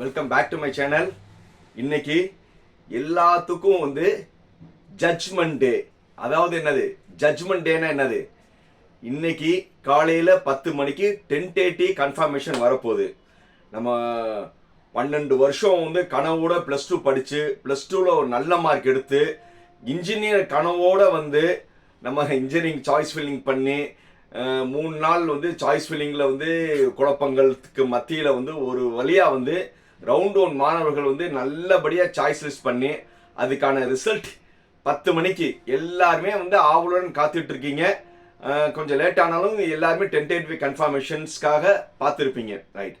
Welcome back to my channel இன்னைக்கு எல்லாத்துக்கும் வந்து ஜட்ஜ்மெண்ட் டே அதாவது என்னது? ஜட்ஜ்மெண்ட் டேனா என்னது? இன்னைக்கு காலையில் பத்து மணிக்கு டென்டேட்டி கன்ஃபர்மேஷன் வரப்போகுது. நம்ம பன்னெண்டு வருஷம் வந்து கனவோட ப்ளஸ் டூ படித்து ப்ளஸ் டூவில் ஒரு நல்ல மார்க் எடுத்து இன்ஜினியர் கனவோட வந்து நம்ம இன்ஜினியரிங் சாய்ஸ் ஃபில்லிங் பண்ணி மூணு நாள் வந்து சாய்ஸ் ஃபில்லிங்கில் வந்து குழப்பங்களுக்கு மத்தியில் வந்து ஒரு வழியாக வந்து ரவுண்ட் ஒன் மாணவர்கள் வந்து நல்லபடியாக சாய்ஸ் லிஸ்ட் பண்ணி அதுக்கான ரிசல்ட் பத்து மணிக்கு எல்லாருமே வந்து ஆவலுடன் காத்துட்டு இருக்கீங்க கொஞ்சம் லேட் ஆனாலும் எல்லாருமே டென்டேட்டிவ் கன்ஃபர்மேஷன்ஸ்க்காக பார்த்துருப்பீங்க. ரைட்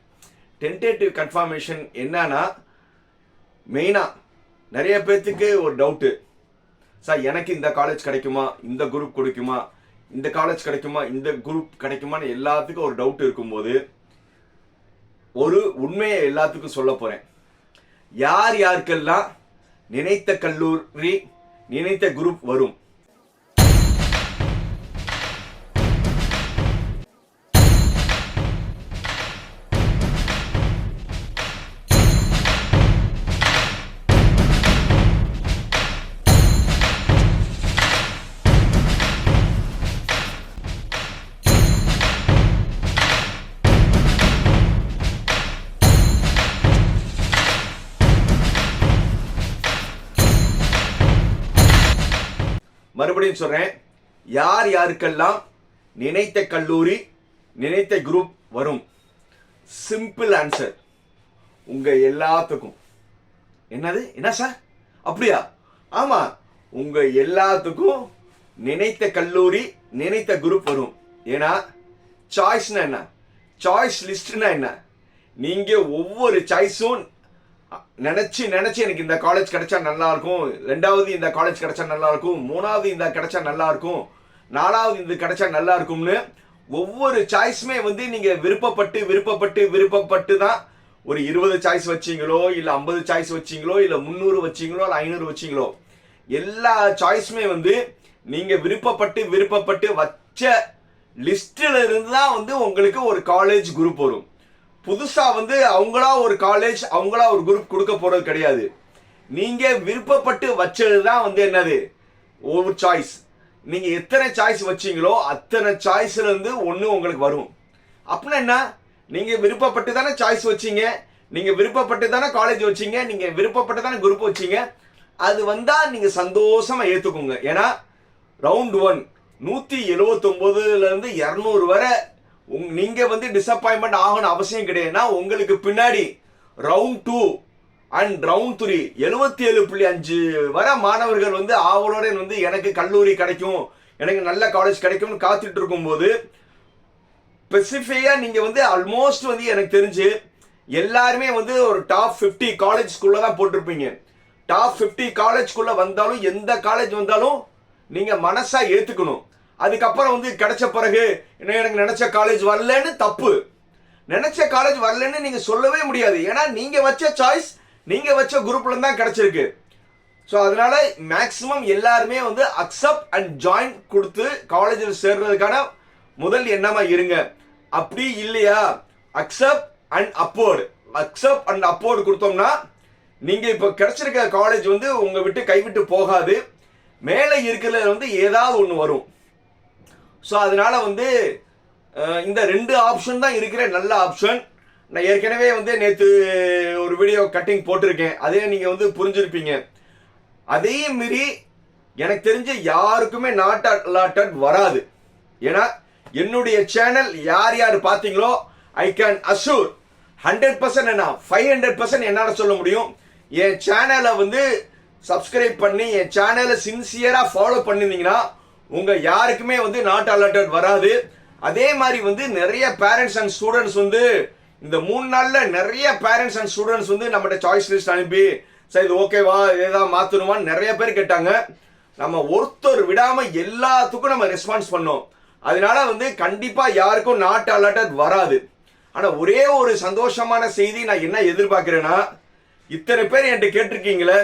டென்டேட்டிவ் கன்ஃபர்மேஷன் என்னன்னா மெயினாக நிறைய பேர்த்துக்கு ஒரு டவுட்டு சார் எனக்கு இந்த காலேஜ் கிடைக்குமா? இந்த குரூப் கிடைக்குமா? இந்த காலேஜ் கிடைக்குமா? இந்த குரூப் கிடைக்குமான்னு எல்லாத்துக்கும் ஒரு டவுட் இருக்கும்போது ஒரு உண்மையை எல்லாத்துக்கும் சொல்ல போறேன். யார் யாருக்கெல்லாம் நினைத்த கல்லூரி நினைத்த குரூப் வரும்? மறுபடியும் சொல்றேன். யார் யாருக்கெல்லாம் நினைத்த கல்லூரி நினைத்த குரூப் வரும்? சிம்பிள் ஆன்சர் உங்க எல்லாத்துக்கும். என்னது? என்ன சார் அப்படியா? ஆமா. உங்க எல்லாத்துக்கும் நினைத்த கல்லூரி நினைத்த குரூப் வரும். ஏன்னா சாய்ஸ்னா என்ன? சாய்ஸ் லிஸ்ட்னா என்ன? நீங்க ஒவ்வொரு சாய்ஸும் நினச்சி நினச்சி எனக்கு இந்த காலேஜ் கிடைச்சா நல்லா இருக்கும் ரெண்டாவது இந்த காலேஜ் கிடைச்சா நல்லா இருக்கும் மூணாவது இந்த கிடைச்சா நல்லா இருக்கும் நாலாவது இது கிடைச்சா நல்லா இருக்கும்னு ஒவ்வொரு சாய்ஸுமே வந்து நீங்கள் விருப்பப்பட்டு விருப்பப்பட்டு விருப்பப்பட்டு தான் ஒரு இருபது சாய்ஸ் வச்சீங்களோ இல்லை ஐம்பது சாய்ஸ் வச்சீங்களோ இல்லை முந்நூறு வச்சீங்களோ இல்லை ஐநூறு வச்சீங்களோ எல்லா சாய்ஸுமே வந்து நீங்கள் விருப்பப்பட்டு விருப்பப்பட்டு வச்ச லிஸ்டில் இருந்து தான் வந்து உங்களுக்கு ஒரு காலேஜ் குரூப் வரும். புதுசாக வந்து அவங்களா ஒரு காலேஜ் அவங்களா ஒரு குரூப் கொடுக்க போகிறது கிடையாது. நீங்கள் விருப்பப்பட்டு வச்சது தான் வந்து என்னது? ஒரு சாய்ஸ் நீங்கள் எத்தனை சாய்ஸ் வச்சீங்களோ அத்தனை சாய்ஸ்லேருந்து ஒன்று உங்களுக்கு வரும். அப்படின்னா என்ன? நீங்கள் விருப்பப்பட்டு தானே சாய்ஸ் வச்சீங்க. நீங்கள் விருப்பப்பட்டு தானே காலேஜ் வச்சீங்க. நீங்கள் விருப்பப்பட்டு தானே குரூப் வச்சீங்க. அது வந்தால் நீங்கள் சந்தோஷமாக ஏற்றுக்கோங்க ஏன்னா ரவுண்ட் ஒன் நூற்றி எழுபத்தொம்போதுலேருந்து இரநூறு வரை உங் நீங்க வந்து டிசப்பாயின்மெண்ட் ஆகணும் அவசியம் கிடையாதுன்னா உங்களுக்கு பின்னாடி round two and round three எழுபத்தி ஏழு புள்ளி அஞ்சு வர மாணவர்கள் வந்து ஆவலோட வந்து எனக்கு கல்லூரி கிடைக்கும் எனக்கு நல்ல காலேஜ் கிடைக்கும்னு காத்துட்டு இருக்கும்போது ஸ்பெசிஃபையாக நீங்கள் வந்து ஆல்மோஸ்ட் வந்து எனக்கு தெரிஞ்சு எல்லாருமே வந்து ஒரு டாப் ஃபிஃப்டி காலேஜ்குள்ளே தான் போட்டிருப்பீங்க. டாப் ஃபிஃப்டி காலேஜ்குள்ளே வந்தாலும் எந்த காலேஜ் வந்தாலும் நீங்கள் மனசாக ஏற்றுக்கணும் அதுக்கப்புறம் வந்து கிடைச்ச பிறகு என்ன எனக்கு நினச்ச காலேஜ் வரலன்னு தப்பு. நினச்ச காலேஜ் வரலன்னு நீங்கள் சொல்லவே முடியாது. ஏன்னா நீங்கள் வச்ச சாய்ஸ் நீங்கள் வச்ச குரூப்பில் தான் கிடச்சிருக்கு. ஸோ அதனால மேக்சிமம் எல்லாருமே வந்து அக்செப்ட் அண்ட் ஜாயின் கொடுத்து காலேஜில் சேர்றதுக்கான முதல் எண்ணமா இருங்க. அப்படி இல்லையா? Accept and upward accept and upward கொடுத்தோம்னா நீங்கள் இப்போ கிடச்சிருக்க காலேஜ் வந்து உங்கள் விட்டு கைவிட்டு போகாது. மேலே இருக்கிறதுல வந்து ஏதாவது ஒன்று வரும். ஸோ அதனால வந்து இந்த ரெண்டு ஆப்ஷன் தான் இருக்கிற நல்ல ஆப்ஷன் நான் ஏற்கனவே வந்து நேற்று ஒரு வீடியோ கட்டிங் போட்டிருக்கேன். அதே நீங்கள் வந்து புரிஞ்சிருப்பீங்க. அதே மீறி எனக்கு தெரிஞ்ச யாருக்குமே நாட் அலாட்டட் வராது. ஏன்னா என்னுடைய சேனல் யார் யார் பார்த்தீங்களோ I can assure hundred percent என்ன ஃபைவ் ஹண்ட்ரட் பர்சன்ட் என்னால் சொல்ல முடியும். என் சேனலை வந்து சப்ஸ்கிரைப் பண்ணி என் சேனலை சின்சியராக ஃபாலோ பண்ணிருந்தீங்கன்னா உங்கள் யாருக்குமே வந்து நாட் அலர்டட் வராது. அதே மாதிரி வந்து நிறைய பேரண்ட்ஸ் அண்ட் ஸ்டூடெண்ட்ஸ் வந்து இந்த மூணு நாளில் நிறைய பேரண்ட்ஸ் அண்ட் ஸ்டூடெண்ட்ஸ் வந்து நம்மகிட்ட சாய்ஸ் லிஸ்ட் அனுப்பி சார் இது ஓகேவா ஏதாவது மாற்றணுமான்னு நிறைய பேர் கேட்டாங்க. நம்ம ஒருத்தர் விடாம எல்லாத்துக்கும் நம்ம ரெஸ்பான்ஸ் பண்ணோம். அதனால வந்து கண்டிப்பா யாருக்கும் நாட் அலர்டட் வராது. ஆனா ஒரே ஒரு சந்தோஷமான செய்தி நான் என்ன எதிர்பார்க்கிறேன்னா இத்தனை பேர் என்கிட்ட கேட்டிருக்கீங்களே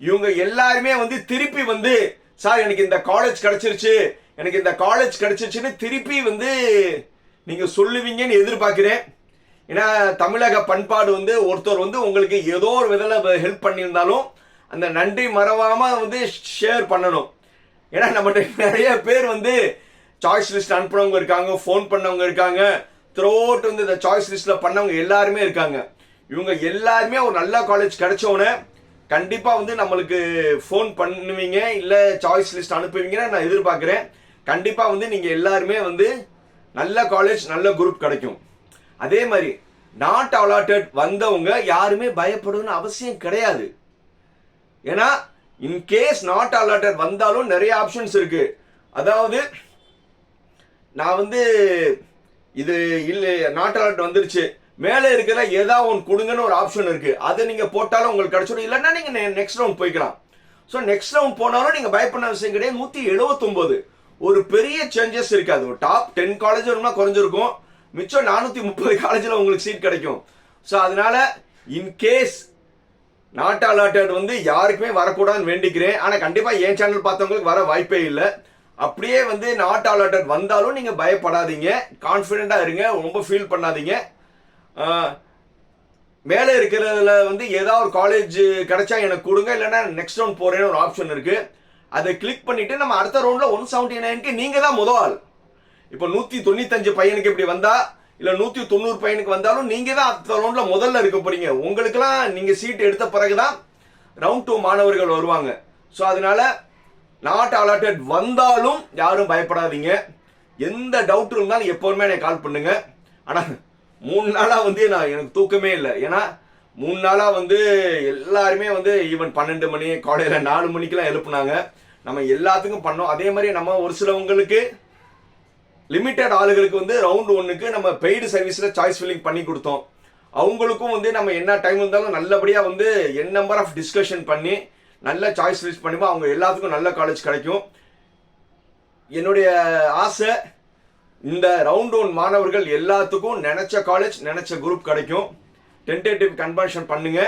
இவங்க எல்லாருமே வந்து திருப்பி வந்து சார் எனக்கு இந்த காலேஜ் கிடைச்சிருச்சு. எனக்கு இந்த காலேஜ் கிடைச்சிருச்சுன்னு திருப்பி வந்து நீங்க சொல்லுவீங்கன்னு எதிர்பார்க்கிறேன். ஏன்னா தமிழக பண்பாடு வந்து ஒருத்தர் வந்து உங்களுக்கு ஏதோ ஒரு விதத்தில் ஹெல்ப் பண்ணியிருந்தாலும் அந்த நன்றி மறவாம வந்து ஷேர் பண்ணணும். ஏன்னா நம்மகிட்ட நிறைய பேர் வந்து சாய்ஸ் லிஸ்ட் அனுப்புனவங்க இருக்காங்க ஃபோன் பண்ணவங்க இருக்காங்க. த்ரோட் வந்து இந்த சாய்ஸ் லிஸ்ட்ல பண்ணவங்க எல்லாருமே இருக்காங்க. இவங்க எல்லாருமே ஒரு நல்ல காலேஜ் கிடைச்சோடனே கண்டிப்பாக வந்து நம்மளுக்கு ஃபோன் பண்ணுவீங்க இல்லை சாய்ஸ் லிஸ்ட் அனுப்புவீங்கன்னு நான் எதிர்பார்க்குறேன். கண்டிப்பாக வந்து நீங்கள் எல்லாருமே வந்து நல்ல காலேஜ் நல்ல குரூப் கிடைக்கும். அதே மாதிரி நாட் அலாட்டட் வந்தவங்க யாருமே பயப்படணும்னு அவசியம் கிடையாது. ஏன்னா இன்கேஸ் நாட் அலாட்டட் வந்தாலும் நிறைய ஆப்ஷன்ஸ் இருக்கு. அதாவது நான் வந்து இது இல்லை நாட் அலாட் வந்துருச்சு. மேலே இருக்கிற ஏதாவது ஒன்று கொடுங்கன்னு ஒரு ஆப்ஷன் இருக்கு. அதை நீங்க போட்டாலும் உங்களுக்கு கிடைச்சிடும். இல்லைன்னா நீங்க நெக்ஸ்ட் ரவுண்ட் போய்க்கலாம். ஸோ நெக்ஸ்ட் ரவுண்ட் போனாலும் நீங்க பயப்பட விஷயம் கிடையாது. நூத்தி எழுபத்தொன்பது ஒரு பெரிய சேஞ்சஸ் இருக்காது. ஒரு டாப் டென் காலேஜ் வருமா குறைஞ்சிருக்கும். மிச்சம் நானூத்தி முப்பது காலேஜில் உங்களுக்கு சீட் கிடைக்கும். ஸோ அதனால இன்கேஸ் நாட் அலாட்டட் வந்து யாருக்குமே வரக்கூடாதுன்னு வேண்டிக்கிறேன். ஆனால் கண்டிப்பாக என் சேனல் பார்த்தவங்களுக்கு வர வாய்ப்பே இல்லை. அப்படியே வந்து நாட் அலாட்டட் வந்தாலும் நீங்கள் பயப்படாதீங்க. கான்ஃபிடென்ட்டாக இருங்க. ரொம்ப ஃபீல் பண்ணாதீங்க. மேலே இருக்கிறதுல வந்து ஏதாவது ஒரு காலேஜ் கிடைச்சா எனக்கு கொடுங்க இல்லைன்னா நெக்ஸ்ட் ரவுண்ட் போகிறேன்னு ஒரு ஆப்ஷன் இருக்கு. அதை கிளிக் பண்ணிட்டு நம்ம அடுத்த ரவுண்டில் ஒன் செவன்ட்டி நைனுக்கு நீங்கள் தான் முதல் ஆள். இப்போ நூற்றி தொண்ணூத்தஞ்சு பையனுக்கு இப்படி வந்தா இல்லை நூற்றி தொண்ணூறு பையனுக்கு வந்தாலும் நீங்கள் தான் அடுத்த ரவுண்டில் முதல்ல இருக்க போறீங்க. உங்களுக்கெல்லாம் நீங்கள் சீட் எடுத்த பிறகு தான் ரவுண்ட் டூ மாணவர்கள் வருவாங்க. ஸோ அதனால நாட் அலாட்டட் வந்தாலும் யாரும் பயப்படாதீங்க. எந்த டவுட் இருந்தாலும் எப்போதுமே எனக்கு கால் பண்ணுங்க. ஆனால் மூணு நாளாக வந்து நான் எனக்கு தூக்கமே இல்லை. ஏன்னா மூணு நாளாக வந்து எல்லாருமே வந்து ஈவன் பன்னெண்டு மணி காலையில் நாலு மணிக்கெல்லாம் எழுப்புனாங்க. நம்ம எல்லாத்துக்கும் பண்ணோம். அதே மாதிரி நம்ம ஒரு சிலவங்களுக்கு லிமிட்டட் ஆளுகளுக்கு வந்து ரவுண்ட் ஒன்றுக்கு நம்ம பெய்டு சர்வீஸில் சாய்ஸ் ஃபில்லிங் பண்ணி கொடுத்தோம். அவங்களுக்கும் வந்து நம்ம என்ன டைம் இருந்தாலும் நல்லபடியாக வந்து என் நம்பர் ஆஃப் டிஸ்கஷன் பண்ணி நல்ல சாய்ஸ் ஃபில்ஸ் பண்ணுமோ அவங்க எல்லாத்துக்கும் நல்ல காலேஜ் கிடைக்கும். என்னுடைய ஆசை இந்த ரவுண்ட் ஒன் மாணவர்கள் எல்லாத்துக்கும் நினைச்ச காலேஜ் நினைச்ச குரூப் கிடைக்கும். டென்டேட்டிவ் கன்வர்ஷன் பண்ணுங்க.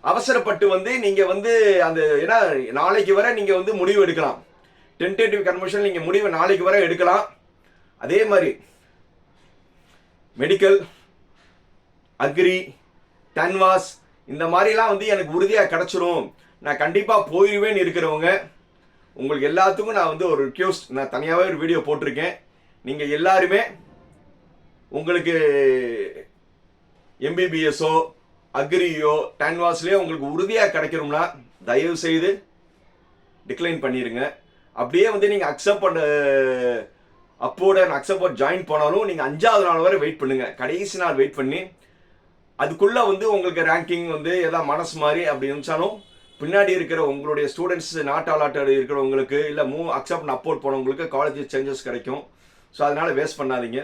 அவசரப்பட்டு வந்து நீங்க வந்து அந்த ஏன்னா நாளைக்கு வரை நீங்க வந்து முடிவு எடுக்கலாம். டென்டேட்டிவ் கன்வர்ஷன் நீங்க முடிவு நாளைக்கு வரை எடுக்கலாம். அதே மாதிரி மெடிக்கல் அக்ரி டன்வாஸ் இந்த மாதிரிலாம் வந்து எனக்கு உறுதியாக கிடச்சிரும். நான் கண்டிப்பாக போயிடுவேன்னு இருக்கிறவங்க. உங்களுக்கு எல்லாத்துக்கும் நான் வந்து ஒரு ரிக்வஸ்ட் நான் தனியாகவே ஒரு வீடியோ போட்டிருக்கேன். நீங்கள் எல்லாருமே உங்களுக்கு எம்பிபிஎஸ்ஸோ அக்ரியோ டன்வாஸ்லேயோ உங்களுக்கு உறுதியாக கிடைக்கணும்னா தயவு செய்து டிக்ளைன் பண்ணிடுங்க அப்படியே வந்து நீங்கள் அக்செப்ட் பண்ண அப்போட அக்செப்ட் ஜாயின் போனாலும் நீங்கள் அஞ்சாவது நாள் வரை வெயிட் பண்ணுங்கள் கடைசி நாள் வெயிட் பண்ணி அதுக்குள்ளே வந்து உங்களுக்கு ரேங்கிங் வந்து எதாவது மனசு மாதிரி அப்படி இருந்துச்சாலும் பின்னாடி இருக்கிற உங்களுடைய ஸ்டூடெண்ட்ஸ் நாட் அலாட்டட் இருக்கிறவங்களுக்கு இல்லை மூ அக்செப்ட் அப்போர்ட் போனவங்களுக்கு காலேஜ் சேஞ்சஸ் கிடைக்கும். ஸோ அதனால் வேஸ்ட் பண்ணாதீங்க.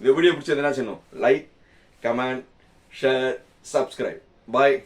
இந்த வீடியோ பிடிச்சது என்ன செய்யணும் like comment share subscribe bye